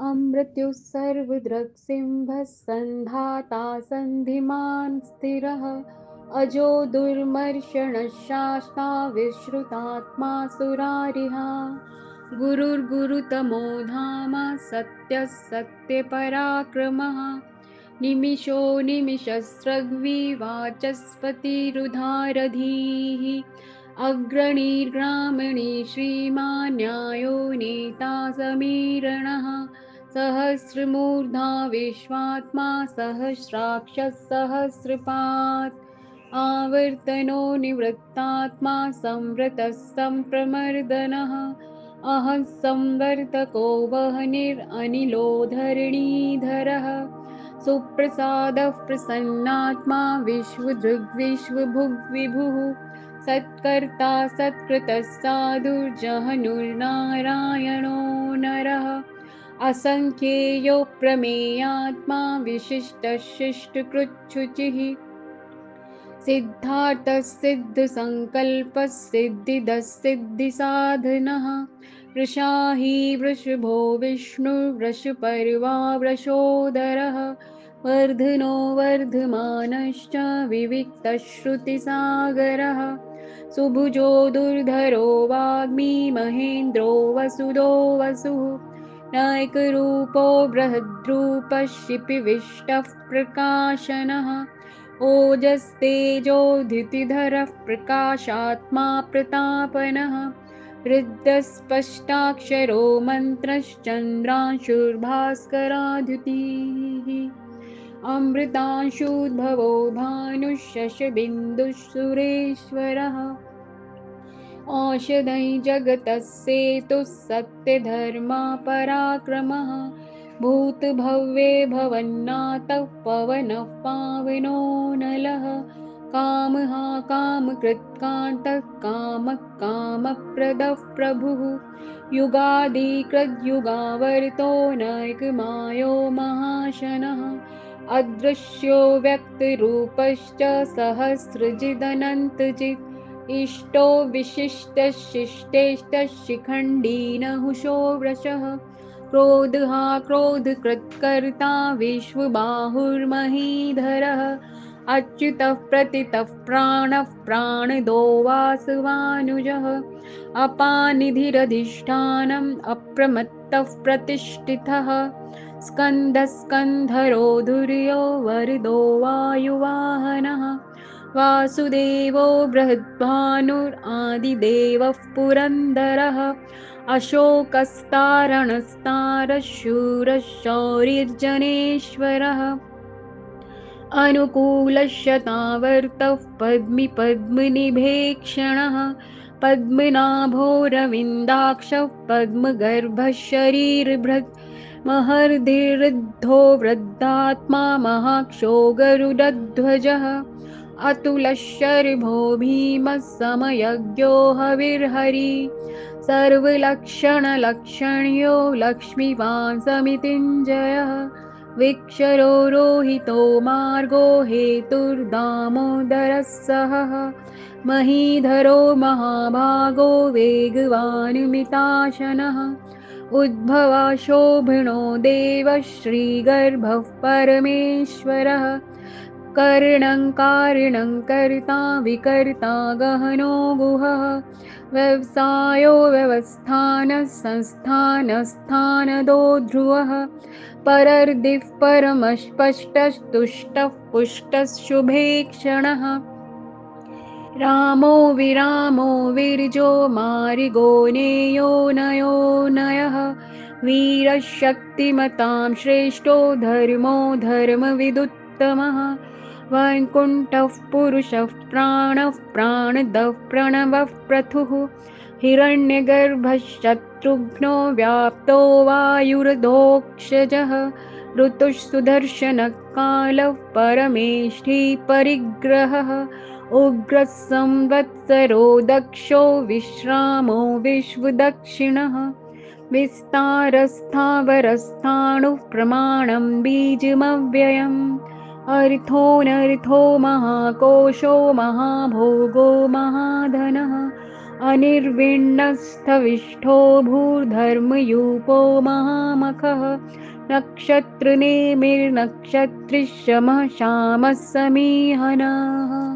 अमृत्युः सर्वदृक्सिंहः सन्धाता सन्धिमान् स्थिरः। अजो दुर्मर्षणशास्ता विश्रुतात्मा सुरारिहा गुरुर्गुरुतमो धाम सत्यः सत्यपराक्रमः निमिषो निमिषस्रग्विवाचस्पतिरुधारधीः। अग्रणीर्ग्रामणी श्रीमान्यायो नेता समीरणः सहस्रमूर्धा विश्वात्मा सहस्राक्षः सहस्रपात् आवर्तनो निवृत्तात्मा संवृतः सम्प्रमर्दनः अहं संवर्तको वह्निरनिलो धरणीधरः। सुप्रसादः प्रसन्नात्मा विश्वदृग्विश्वभुग्विभुः सत्कर्ता सत्कृतः साधुर्जहनुर्नारायणो नरः असङ्ख्येयो प्रमेयात्मा विशिष्टशिष्टकृच्छुचिः। सिद्धार्थसिद्धसङ्कल्पः सिद्धिदः सिद्धिसाधनः वृषाही वृषभो विष्णुवृषपर्वा वृषोदरः। वर्धनो वर्धमानश्च विविक्तश्रुतिसागरः। सुभुजो दुर्धरो वाग्मी महेन्द्रो वसुदो वसुः नायकरूपो बृहद्रूपः शिपिविष्टः प्रकाशनः ओजस्तेजोधितिधरः प्रकाशात्मा प्रतापनः। वृद्धस्पष्टाक्षरो मन्त्रश्चन्द्रांशुर्भास्कराद्युतिः अमृतांशुद्भवो भानुशशबिन्दुः सुरेश्वरः औषधै जगतः सेतुः सत्यधर्मा पराक्रमः। भूतभव्ये भवन्नाथः पवनः पावनो नलः। कामः कामकृत्कान्तः कामः कामप्रदः प्रभुः। युगादिकृद्युगावर्तो नैकमायो महाशनः। अदृश्यो व्यक्तिरूपश्च सहस्रजिदनन्तजित् इष्टो विशिष्टशिष्टेष्टः शिखण्डी नहुषो वृषः क्रोधहा क्रोधकृत्कर्ता विश्वबाहुर्महीधरः। अच्युतः प्रतितः प्राणः प्राणदो वासवानुजः। अपानिधिरधिष्ठानम् अप्रमत्तः प्रतिष्ठितः। स्कन्दस्कन्धरो धुर्यो वरदो वायुवाहनः वासुदेवो बृहद्भानुरादिदेवः पुरन्दरः अशोकस्तारणस्तारः शूरः शौरिर्जनेश्वरः अनुकूलशतावर्तः पद्मि पद्मनिभेक्षणः पद्मनाभोरविन्दाक्षः पद्मगर्भः शरीरभृत् महर्धिरुद्धो वृद्धात्मा महाक्षो गरुडध्वजः अतुलशर्भो भीमः समयज्ञो हविर्हरि। सर्वलक्षणलक्षण्यो लक्ष्मीवान् समितिञ्जयः विक्षरो रोहितो मार्गो हेतुर्दामोदरः सहः। महीधरो महाभागो वेगवानुमिताशनः। उद्भवा शोभनो देवः श्रीगर्भः परमेश्वरः कर्णं कारिणं कर्ता विकर्ता गहनो गुहः। व्यवसायो व्यवस्थानः संस्थानस्थानदो ध्रुवः। परर्दिः परमस्पष्टस्तुष्टः पुष्टः शुभेक्षणः रामो विरामो विर्जो नेयो नयो वीरशक्तिमतां श्रेष्ठो धर्मो धर्मविदुत्तमः वैकुण्ठः पुरुषः प्राणः प्राणदः प्रणवः प्रथुः। हिरण्यगर्भशत्रुघ्नो व्याप्तो वायुर्दोक्षजः। ऋतुः सुदर्शनकालः परमेष्ठी परिग्रहः। उग्रः संवत्सरो दक्षो विश्रामो विश्वदक्षिणः। विस्तारस्थावरस्थाणुः प्रमाणं बीजमव्ययम् अर्थोऽनर्थो महाकोशो महाभोगो महाधनः अनिर्विण्णस्थविष्ठो भूर्धर्मयूपो महामखः नक्षत्रनेमिर्नक्षत्रिशमः श्यामः समीहनः